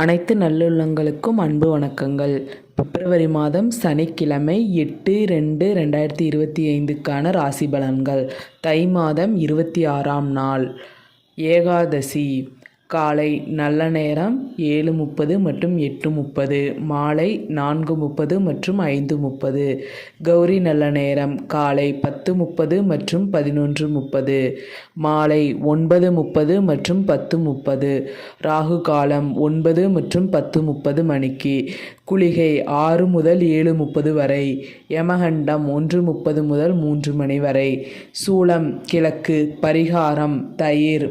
அனைத்து நல்லுள்ளங்களுக்கும் அன்பு வணக்கங்கள். பிப்ரவரி மாதம் சனிக்கிழமை எட்டு ரெண்டு ரெண்டாயிரத்தி இருபத்தி ஐந்துக்கான ராசி பலன்கள். தை மாதம் இருபத்தி ஆறாம் நாள். ஏகாதசி. காலை நல்ல நேரம் ஏழு முப்பது மற்றும் எட்டு முப்பது மாலை நான்கு முப்பது மற்றும் ஐந்து முப்பது கௌரி நல்ல நேரம் காலை பத்து முப்பது மற்றும் பதினொன்று முப்பது மாலை ஒன்பது முப்பது மற்றும் பத்து முப்பது ராகு காலம் ஒன்பது மற்றும் பத்து முப்பது மணிக்கு குளிகை ஆறு முதல் ஏழு முப்பது வரை யமகண்டம் ஒன்று முப்பது முதல் மூன்று மணி வரை சூளம் கிழக்கு பரிகாரம் தயிர்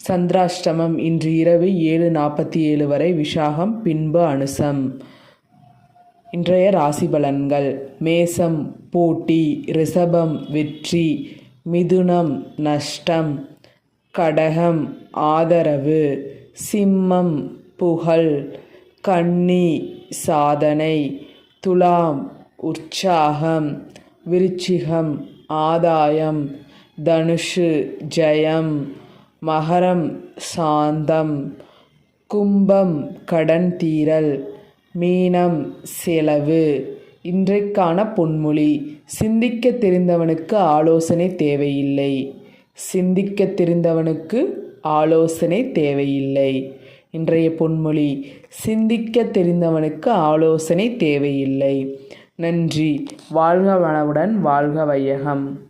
சந்திராஷ்டமம் இன்று இரவு ஏழு நாற்பத்தி ஏழு வரை விஷாகம் பின்பு அனுசம். இன்றைய ராசி பலன்கள். மேசம் போட்டி ரிஷபம் வெற்றி மிதுனம் நஷ்டம் கடகம் ஆதரவு சிம்மம் புகழ் கன்னி சாதனை துலாம் உற்சாகம் விருச்சிகம் ஆதாயம் தனுஷு ஜெயம் மகரம் சாந்தம் கும்பம் கடன் தீரல் மீனம் செலவு. இன்றைக்கான பொன்மொழி சிந்திக்க தெரிந்தவனுக்கு ஆலோசனை தேவையில்லை. சிந்திக்க தெரிந்தவனுக்கு ஆலோசனை தேவையில்லை. இன்றைய பொன்மொழி சிந்திக்க தெரிந்தவனுக்கு ஆலோசனை தேவையில்லை. நன்றி. வாழ்க வளமுடன் வாழ்க வையகம்.